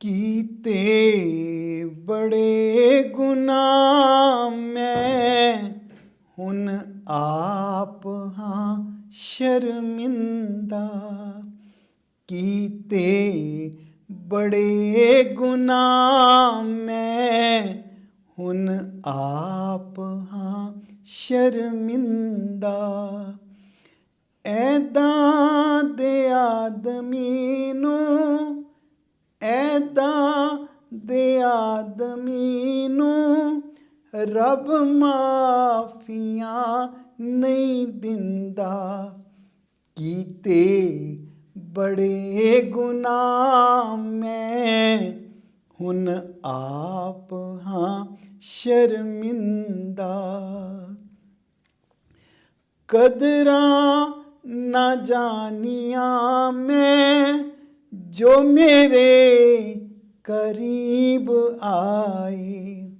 ਕੀਤੇ ਬੜੇ ਗੁਨਾਹ ਮੈਂ ਹੁਣ ਆਪ ਹਾਂ ਸ਼ਰਮਿੰਦਾ। ਕੀਤੇ ਬੜੇ ਗੁਨਾਹ ਮੈਂ ਹੁਣ ਆਪ ਹਾਂ ਸ਼ਰਮਿੰਦਾ। ਐਦਾਂ ਦੇ ਆਦਮੀ ਨੂੰ ਐਦਾਂ ਦੇ ਆਦਮੀ ਨੂੰ ਰੱਬ ਮਾਫੀਆਂ ਨਹੀਂ ਦਿੰਦਾ। ਕੀਤੇ ਬੜੇ ਗੁਨਾਹ ਮੈਂ ਹੁਣ ਆਪ ਹਾਂ ਸ਼ਰਮਿੰਦਾ। ਕਦਰਾਂ ਨਾ ਜਾਣੀਆਂ ਮੈਂ ਜੋ ਮੇਰੇ ਕਰੀਬ ਆਏ,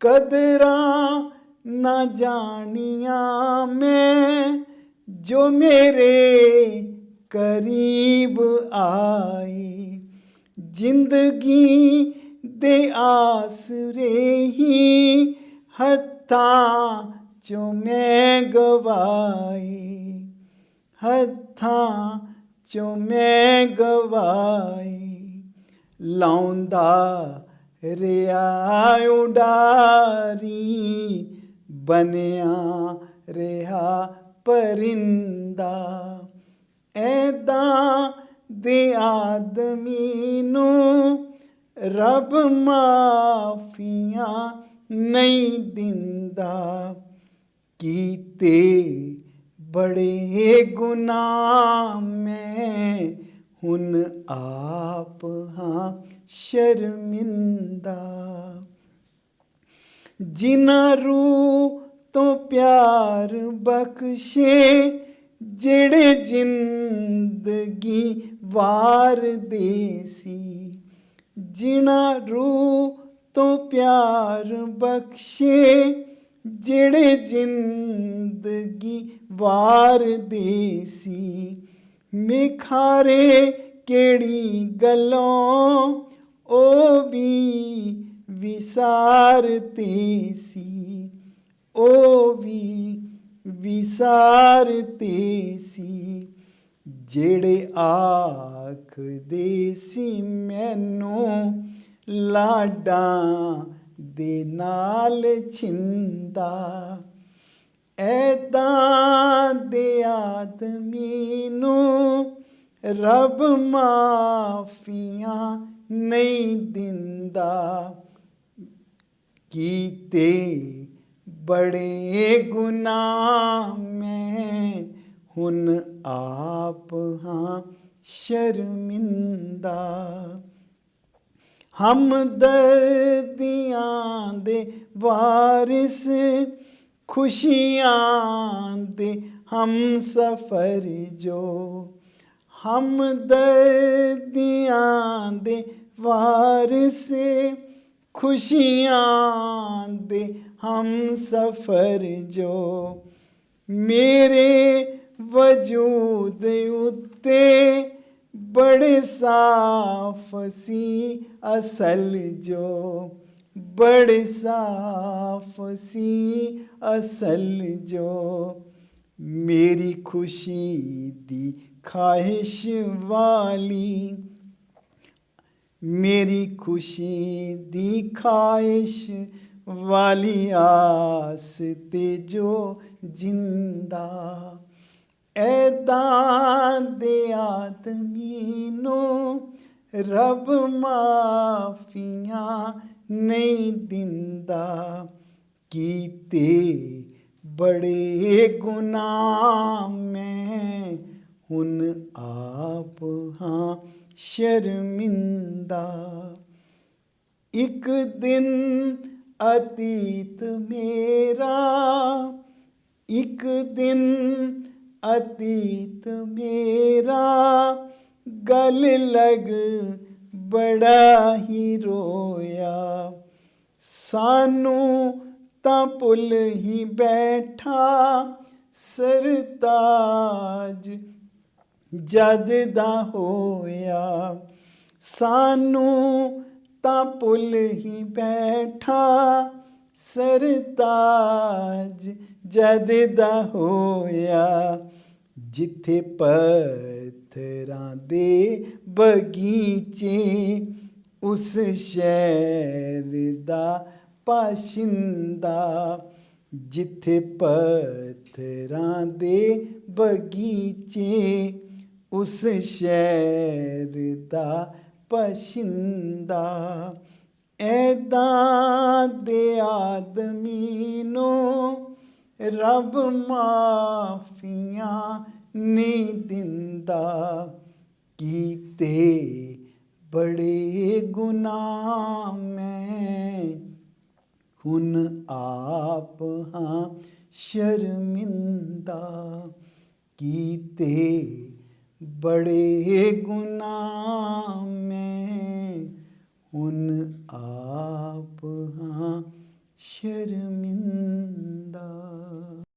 ਕਦਰਾਂ ਨਾ ਜਾਣੀਆਂ ਮੈਂ, ਜੋ ਮੇਰੇ ਕਰੀਬ ਆਏ। ਜ਼ਿੰਦਗੀ ਦੇ ਆਸਰੇ ਹੀ ਹੱਥਾਂ ਚੋਂ ਮੈਂ ਗਵਾਈ ਹੱਥਾਂ ਚੋਂ ਮੈਂ ਗਵਾਈ ਲਾਉਂਦਾ ਰਿਆ, ਉਡਾਰੀ ਬਨਿਆ ਰਿਹਾ ਪਰਿੰਦਾ। ਐਦਾਂ ਦੇ ਆਦਮੀ ਨੂੰ ਰੱਬ ਮਾਫੀਆਂ ਨਹੀਂ ਦਿੰਦਾ। ਕੀਤੇ ਬੜੇ ਗੁਨਾਹ ਮੈਂ ਹੁਣ ਆਪ ਹਾਂ ਸ਼ਰਮਿੰਦਾ। ਜਿਨ੍ਹਾਂ ਰੂ ਤੋਂ ਪਿਆਰ ਬਖਸ਼ੇ, ਜਿਹੜੇ ਜ਼ਿੰਦਗੀ ਵਾਰ ਦੇ ਸੀ ਜਿਨ੍ਹਾਂ ਰੂ ਤੋਂ ਪਿਆਰ ਬਖਸ਼ੇ ਜਿਹੜੇ ਜ਼ਿੰਦਗੀ ਵਾਰ ਦੇ ਸੀ, ਮਿਖਾਰੇ ਕਿਹੜੀ ਗੱਲੋਂ, ਉਹ ਵੀ ਵਿਸਾਰਤੇ ਸੀ, ਉਹ ਵੀ ਵਿਸਾਰਤੇ ਸੀ। ਜਿਹੜੇ ਆਖਦੇ ਸੀ, ਮੈਨੂੰ ਲਾਡਾਂ ਦੇ ਨਾਲ ਛਿੰਦਾ। ਐਦਾਂ ਦੇ ਆਦਮੀ ਨੂੰ ਰੱਬ ਮਾਫੀਆਂ ਨਹੀਂ ਦਿੰਦਾ। ਕੀਤੇ ਬੜੇ ਗੁਨਾਹ ਮੈਂ ਹੁਣ ਆਪ ਹਾਂ ਸ਼ਰਮਿੰਦਾ। ਹਮਦਰਦੀਆਂ ਦੇ ਵਾਰਿਸ, ਖੁਸ਼ੀਆਂ ਦੇ ਹਮ ਸਫਰ ਜੋ। ਹਮਦਰਦੀਆਂ ਦੇ ਵਾਰਿਸ, ਖੁਸ਼ੀਆਂ ਦੇ ਹਮ ਸਫਰ ਜੋ। ਮੇਰੇ ਵਜੂਦ ਉੱਤੇ ਬੜੇ ਸਾਫ਼ ਸੀ ਅਸਲ ਜੋ। ਬੜੇ ਸਾਫ਼ ਸੀ ਅਸਲ ਜੋ। ਮੇਰੀ ਖੁਸ਼ੀ ਦੀ ਖਾਹਿਸ਼ ਵਾਲੀ, ਮੇਰੀ ਖੁਸ਼ੀ ਦੀ ਖਾਹਿਸ਼ ਵਾਲੀ ਆਸ ਤੇ ਜੋ ਜਿੰਦਾ। ਐਦਾਂ ਦੇ ਆਦਮੀ ਨੂੰ ਰੱਬ ਮਾਫੀਆਂ ਨਹੀਂ ਦਿੰਦਾ। ਕੀਤੇ ਬੜੇ ਗੁਨਾਹ ਮੈਂ ਹੁਣ ਆਪ ਹਾਂ ਸ਼ਰਮਿੰਦਾ। ਇੱਕ ਦਿਨ ਅਤੀਤ ਮੇਰਾ, ਇੱਕ ਦਿਨ ਅਤੀਤ ਮੇਰਾ ਗਲ ਲਗ ਬੜਾ ਹੀ ਰੋਇਆ ਸਾਨੂੰ ਤਾਂ ਭੁੱਲ ਹੀ ਬੈਠਾ ਸਰਤਾਜ ਜਦ ਦਾ ਹੋਇਆ ਸਾਨੂੰ ਤਾਂ ਭੁੱਲ ਹੀ ਬੈਠਾ ਸਰਤਾਜ ਜਦ ਦਾ ਹੋਇਆ, ਜਿੱਥੇ ਪੱਥਰਾਂ ਦੇ ਬਗੀਚੇ, ਉਸ ਸ਼ਹਿਰ ਦਾ ਪਾਸ਼ਿੰਦਾ, ਜਿੱਥੇ ਪੱਥਰਾਂ ਦੇ ਬਗੀਚੇ, ਉਸ ਸ਼ਹਿਰ ਦਾ ਪਸ਼ਿੰਦਾ। ਐਦਾਂ ਦੇ ਆਦਮੀ ਨੂੰ ਰੱਬ ਮਾਫੀਆਂ ਨਹੀਂ ਦਿੰਦਾ। ਕੀਤੇ ਬੜੇ ਗੁਨਾਹ ਮੈਂ, ਹੁਣ ਆਪ ਹਾਂ ਸ਼ਰਮਿੰਦਾ। ਕੀਤੇ ਬੜੇ ਗੁਨਾਹ ਮੈਂ ਹੁਣ ਆਪ ਹਾਂ ਸ਼ਰਮਿੰਦਾ